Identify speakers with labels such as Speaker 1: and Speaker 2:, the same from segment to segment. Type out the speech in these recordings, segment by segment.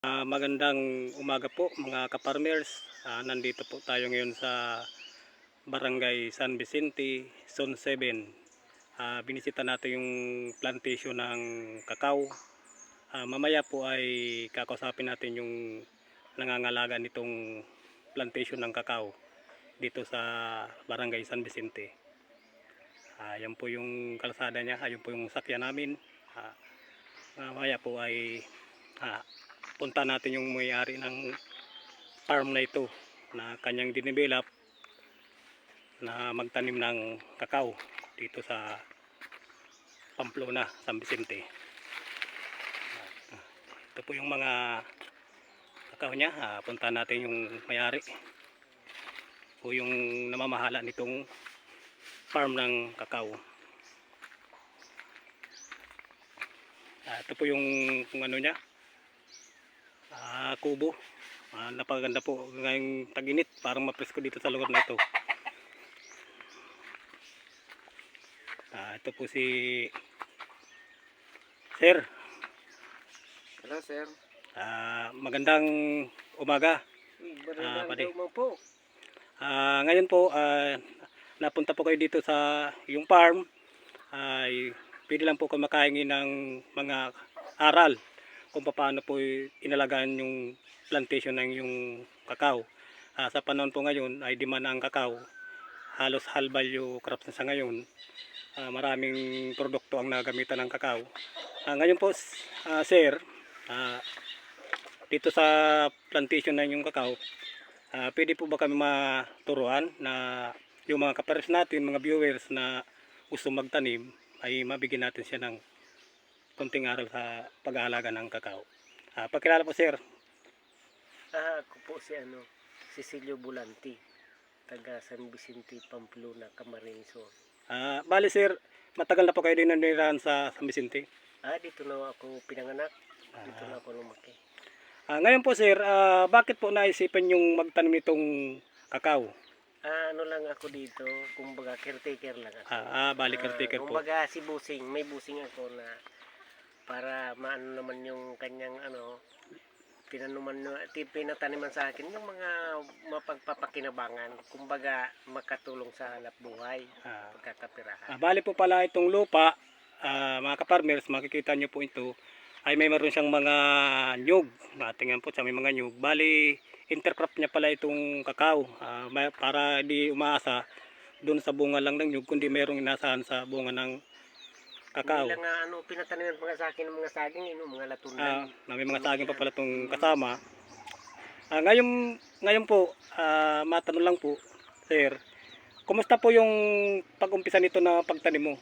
Speaker 1: Ah, magandang umaga po mga kaparmers. Ah, nandito po tayo ngayon sa Barangay San Vicente, Zone 7. Ah, binisita natin yung plantation ng kakao. Ah, mamaya po ay kakausapin natin yung nangangalaga nitong plantation ng kakao dito sa Barangay San Vicente. Ah, yan po yung kalsada niya, ayun po yung sakya namin. Ah, mamaya po ay ah, punta natin yung may-ari ng farm na ito na kanyang dinivelop na magtanim ng kakao dito sa Pamplona, San Vicente. Ito po yung mga kakao niya. Ah, punta natin yung may-ari. Po yung namamahala nitong farm ng kakao. Ah, ito po yung kung ano niya. Kubo. Ah, napaganda po ngayong tag-init. Parang mapresko dito sa lugar na ito. Ah, ito po si Sir.
Speaker 2: Hello, sir.
Speaker 1: Ah, magandang umaga.
Speaker 2: Ah,
Speaker 1: pwede.
Speaker 2: mo po.
Speaker 1: Ah, ngayon po ah, napunta po kayo dito sa yung farm. Ay pwede lang po kayo makahingi ng mga aral kung paano po inalagaan yung plantation ng yung kakao. Ah, sa panahon po ngayon ay demand ang kakao. Halos high value crops na sa ngayon. Ah, maraming produkto ang nagamitan ng kakao. Ah, ngayon po, ah, sir, ah, dito sa plantation ng yung kakao, Ah, pwede po ba kami maturuan na yung mga kapares natin, mga viewers na gusto magtanim, ay mabigyan natin siya ng konting aral sa pag-aalaga ng kakao. Ah, pakilala po sir.
Speaker 2: Ah, ako po si ano, Cecilio Bulanti, taga San Vicente, Pamplona, Camarines.
Speaker 1: Ah, bali sir, matagal na po kayo din nanirahan sa San Vicente.
Speaker 2: Ah, dito na ako pinanganak. Dito na ako lumaki.
Speaker 1: Ah, ngayon po sir, ah, bakit po naisipan yung magtanim nitong kakao?
Speaker 2: Ah, ano lang ako dito, kumbaga caretaker lang ako.
Speaker 1: Ah, ah bali caretaker po.
Speaker 2: Kumbaga si busing, may busing ako na para maano naman yung kanyang ano, tinanuman nyo, ti- pinataniman sa akin yung mga mapagpapakinabangan, kumbaga makatulong sa hanap buhay,
Speaker 1: Ah,
Speaker 2: pagkakapirahan.
Speaker 1: Ah, bali po pala itong lupa, ah, mga kaparmers, makikita nyo po ito, ay may meron siyang mga nyug. Natingnan po siya, may mga nyug. Bali, intercrop niya pala itong kakao ah, para di umaasa doon sa bunga lang ng nyug, kundi merong inasahan sa bunga ng kakao.
Speaker 2: Hindi lang nga, ano, pinataniman pa nga sa akin ng mga saging, ano, mga
Speaker 1: Ah,
Speaker 2: latunan.
Speaker 1: na may mga saging pa pala itong kasama. Ah, ngayon, ngayon po, ah, matanong lang po, sir, kumusta po yung pag-umpisa nito na pagtanim mo?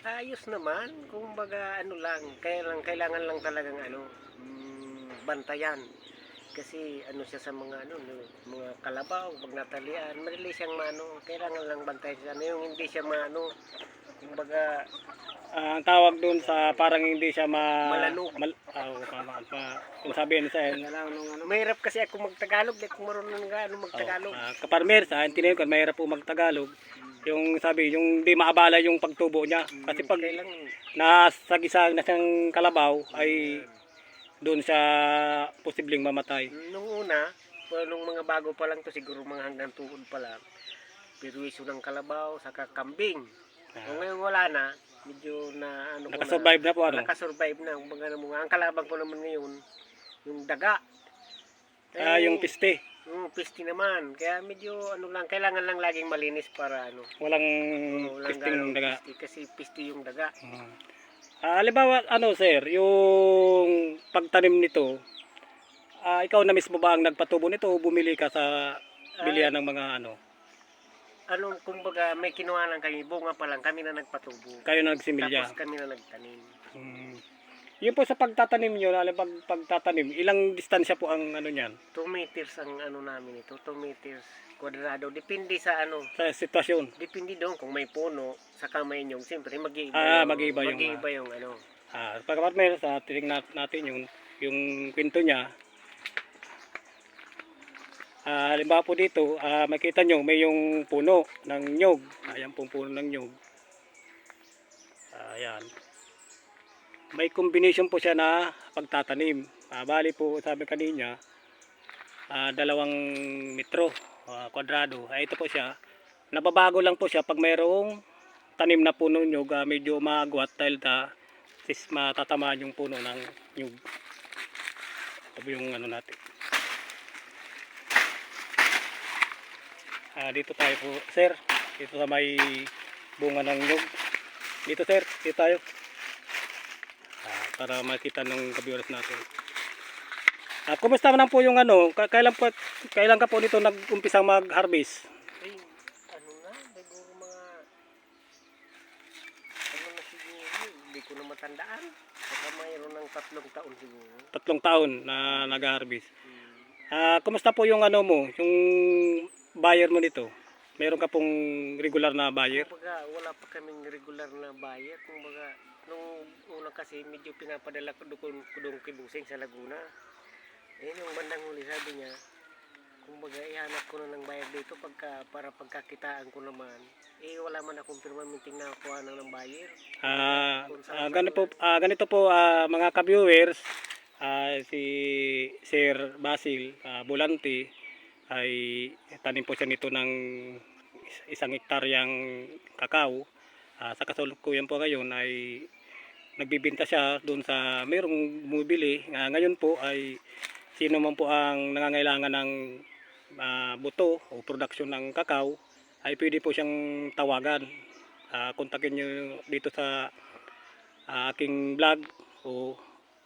Speaker 2: Ayos naman, kumbaga ano lang, kaya lang, kailangan lang talagang ano, mm, bantayan. Kasi ano siya sa mga ano, no, mga kalabaw, pag natalian, madali siyang maano, kailangan lang bantayan siya. Ano yung hindi siya maano, kumbaga
Speaker 1: Ah, ang tawag doon sa parang hindi siya ma...
Speaker 2: Malanog.
Speaker 1: Mal, ah, oh, ma, ma, kung sabihin sa
Speaker 2: ano, mahirap kasi ako magtagalog, di ako marunong nga ano magtagalog.
Speaker 1: uh, kaparmer, sa antinayin ko, mahirap po magtagalog. Yung sabi, yung di maabala yung pagtubo niya. Kasi pag
Speaker 2: kailangan
Speaker 1: nasagisag na siyang kalabaw, ay doon siya posibleng mamatay.
Speaker 2: Nung una, nung mga bago pa lang to, siguro mga hanggang tuhod pa lang, pirwiso ng kalabaw, saka kambing.
Speaker 1: Ah,
Speaker 2: Kung ngayon wala na, medyo na ano ko na,
Speaker 1: nakasurvive na po ano.
Speaker 2: nakasurvive na. Kumbaga na mga, ang kalabang ko naman ngayon, yung daga.
Speaker 1: Ah, yung piste.
Speaker 2: Yung piste naman. Kaya medyo ano lang, kailangan lang laging malinis para ano.
Speaker 1: Walang
Speaker 2: walang
Speaker 1: pisting
Speaker 2: ganong
Speaker 1: daga.
Speaker 2: piste, kasi piste yung daga.
Speaker 1: Ah, halimbawa, ano sir, yung pagtanim nito, ah, ikaw na mismo ba ang nagpatubo nito o bumili ka sa bilihan ng mga ano?
Speaker 2: Anong kumbaga may kinuha lang kami, bunga pa lang, kami na nagpatubo.
Speaker 1: Kayo na nagsimilya?
Speaker 2: Tapos kami na nagtanim.
Speaker 1: Hmm. Yun po sa pagtatanim nyo, lalo pag pagtatanim, ilang distansya po ang ano niyan?
Speaker 2: 2 meters ang ano namin ito, 2 meters kwadrado. Depende sa ano,
Speaker 1: Sa sitwasyon.
Speaker 2: depende doon kung may puno, saka may nyong. Siyempre, mag-iiba
Speaker 1: Ah,
Speaker 2: yung,
Speaker 1: mag-iiba yung,
Speaker 2: mag-iiba yung ano.
Speaker 1: Ah, pagkapartner, sa titingnan natin yung, yung kwento niya. Ah, halimbawa po dito, ah, makita nyo, may yung puno ng nyog. Ayan pong puno ng nyog. Ayan. May combination po siya na pagtatanim. Ah, bali po, sabi kanina, ah, dalawang metro, ah, kwadrado. Ah, ito po siya. Nababago lang po siya pag mayroong tanim na puno nyug, ah, medyo maagwat dahil ta, sis matatamaan yung puno ng nyug. Ito yung ano natin. Ah, dito tayo po, sir. Dito sa may bunga ng nyug. Dito sir, dito tayo. Ah, para makita ng kabiwas natin. Ah, kumusta naman po yung ano? Ka- Kailan po kailan ka po nito nag-umpisa mag-harvest?
Speaker 2: Ay, ano na, siguro mga, ano na siguro, hindi ko na matandaan. Baka mayroon ng tatlong taon siguro.
Speaker 1: Tatlong taon na nag-harvest.
Speaker 2: Hmm.
Speaker 1: Ah, kumusta po yung ano mo, yung buyer mo nito? Meron ka pong regular na buyer?
Speaker 2: Kumbaga, wala pa kaming regular na buyer. Kumbaga, nung una kasi medyo pinapadala ko doon doon kay Busing sa Laguna. Eh, nung bandang huli sabi niya, kumbaga, ihanap ko na ng buyer dito pagka, para pagkakitaan ko naman. Eh, wala man akong permanenteng nakakuha ng buyer.
Speaker 1: Ah, ah, ganito po, ah, ganito po ah, mga ka-viewers, ah, si Sir Basil ah, Bulante ay tanim po siya nito ng is- isang hektaryang kakao. Ah, sa kasalukuyan po ngayon ay nagbibinta siya doon sa mayroong bumibili. Ah, ngayon po ay sino man po ang nangangailangan ng ah, buto o production ng kakao ay pwede po siyang tawagan. Ah, kontakin nyo dito sa ah, aking vlog o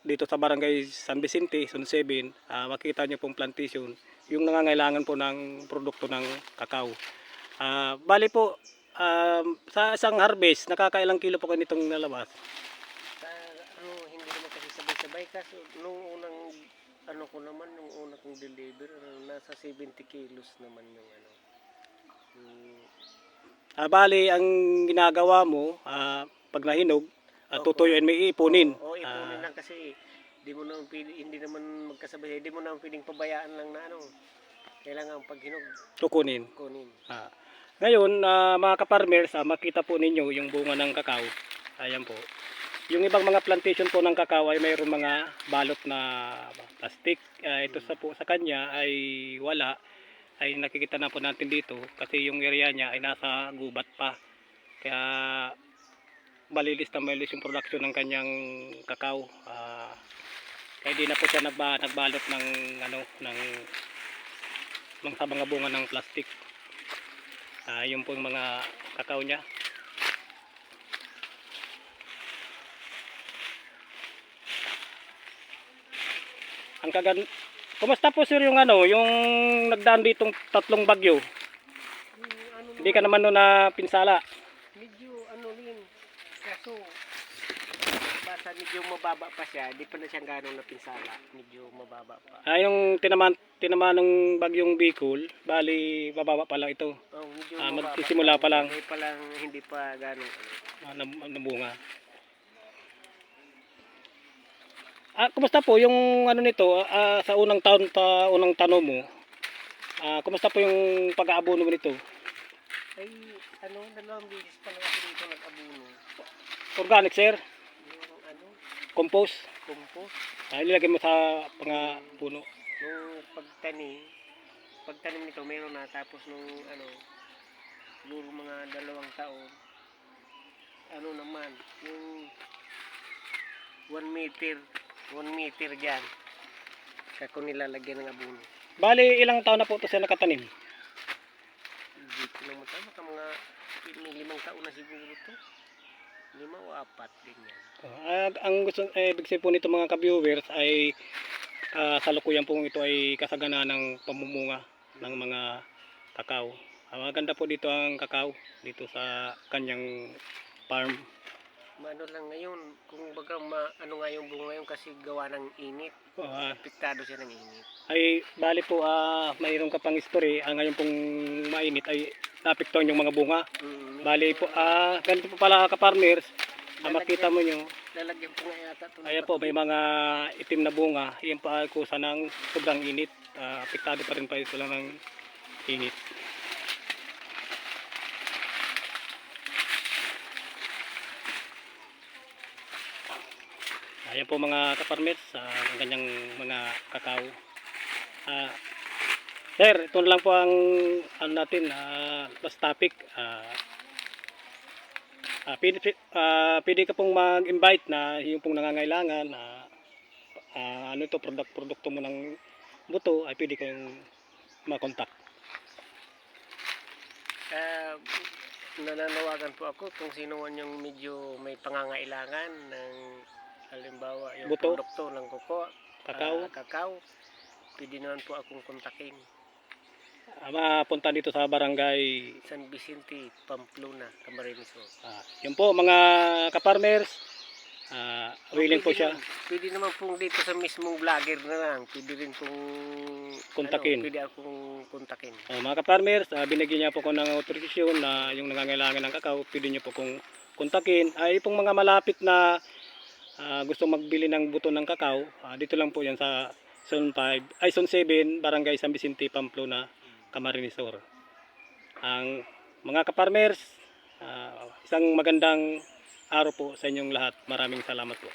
Speaker 1: dito sa barangay San Vicente, Zone 7, ah, makita nyo pong plantation yung nangangailangan po ng produkto ng kakao. Ah, bali po, um, sa isang harvest, nakakailang kilo po kayo nitong nalabas?
Speaker 2: Sa, ano, hindi naman kasi sabay-sabay. Kaso, nung unang, ano ko naman, nung una kong deliver, ano, nasa 70 kilos naman yung ano. Yung,
Speaker 1: Ah, bali, ang ginagawa mo, ah, pag nahinog, uh, tutuyuin, may ipunin.
Speaker 2: Oo, ipunin
Speaker 1: Ah,
Speaker 2: lang kasi di mo naman pwede, hindi naman magkasabay, hindi mo naman pwedeng pabayaan lang na ano. Kailangan pag hinog,
Speaker 1: tukunin.
Speaker 2: kunin.
Speaker 1: Ah. Ngayon, ah, mga kaparmers, ah, makita po ninyo yung bunga ng kakao. Ayan po. Yung ibang mga plantation po ng kakao ay mayroon mga balot na plastic. Ah, ito sa po sa kanya ay wala. Ay nakikita na po natin dito kasi yung area niya ay nasa gubat pa. Kaya malilis na malilis yung production ng kanyang kakao. Ah, kaya di na po siya nagba, nagbalot ng ano ng ng sa mga bunga ng plastic. Ah, yun po yung mga kakao niya. Ang kagan Kumusta po sir yung ano, yung nagdaan ditong tatlong bagyo? Hindi ka naman no na pinsala.
Speaker 2: medyo ano rin, kaso basta medyo mababa pa siya, di pa na siyang gano'ng napinsala, medyo mababa pa.
Speaker 1: Ah, yung tinaman tinaman ng bagyong Bicol, bali bababa pa lang ito.
Speaker 2: Oh, medyo
Speaker 1: Ah,
Speaker 2: mababa
Speaker 1: magsisimula pa lang.
Speaker 2: Hindi pa lang, hindi pa gano'ng ano.
Speaker 1: Ah, nab- nabunga. Ah, kumusta po yung ano nito ah, sa unang taon pa unang tanong mo? Ah, kumusta po yung pag-aabono mo nito?
Speaker 2: Ay, ano, dalawang bisis pa lang ako dito nag-abuno.
Speaker 1: Organic sir, compost.
Speaker 2: compost.
Speaker 1: Ah, ilagay mo sa mga puno.
Speaker 2: Nung pagtanim, pagtanim nito meron na tapos nung ano, siguro mga dalawang taon, ano naman, yung 1 meter, 1 meter dyan, kako nilalagyan ng abuno.
Speaker 1: Bali, ilang taon na po ito siya nakatanim?
Speaker 2: Hindi ko matama, baka mga limang taon na siguro to. Lima o apat, ganyan.
Speaker 1: Ah, ang gusto, eh, ibig sabihin po nito mga ka-viewers ay ah, kasalukuyan po ito ay kasagana ng pamumunga ng mga kakao. Ah, maganda po dito ang kakao dito sa kanyang farm.
Speaker 2: Maano lang ngayon, kung baga ma, ano nga yung bunga ngayon kasi gawa ng init.
Speaker 1: Ah,
Speaker 2: Apektado siya ng init.
Speaker 1: ay bali po ah, mayroon ka pang history ah, ngayon pong mainit ay naapektuhan yung mga bunga.
Speaker 2: Mm,
Speaker 1: Bali po ah, ganito po pala ka-farmers. Ah, makita mo nyo,
Speaker 2: Lalagyan po nga yata
Speaker 1: Ayan po, may mga itim na bunga. Yan po ay kusa ng sobrang init. Ah, apektado pa rin pa ito lang ng init. Ayan po mga kaparmers, ah, ang kanyang mga kakao. Ah, sir, ito lang po ang ano natin, ah, last topic. Ah, ah, pwede, ah, pwede ka pong mag-invite na yung pong nangangailangan na ah, ano ito, product, produkto mo ng buto, ay pwede kayong makontak.
Speaker 2: Ah, nananawagan po ako kung sino man yung medyo may pangangailangan ng halimbawa yung
Speaker 1: Buto?
Speaker 2: produkto ng kuko,
Speaker 1: Kakao,
Speaker 2: ah, kakao, pwede naman po akong kontakin.
Speaker 1: Ah, mapunta dito sa barangay
Speaker 2: San Vicente, Pamplona, Camarines Sur.
Speaker 1: Ah, yun po mga kaparmers, ah, willing po siya.
Speaker 2: Pwede naman pong dito sa mismong vlogger na lang. Pwede rin pong
Speaker 1: Kontakin.
Speaker 2: Ano, pwede akong kontakin.
Speaker 1: Oh, mga kaparmers, ah, binigyan niya po ko ng autorisasyon na yung nangangailangan ng kakao, pwede niyo po kong kontakin. Ay pong mga malapit na ah, gusto magbili ng buto ng kakao, ah, dito lang po yan sa Zone 5, ay Zone 7, Barangay San Vicente, Pamplona, Camarines Sur. Ang mga kaparmers, ah, isang magandang araw po sa inyong lahat. Maraming salamat po.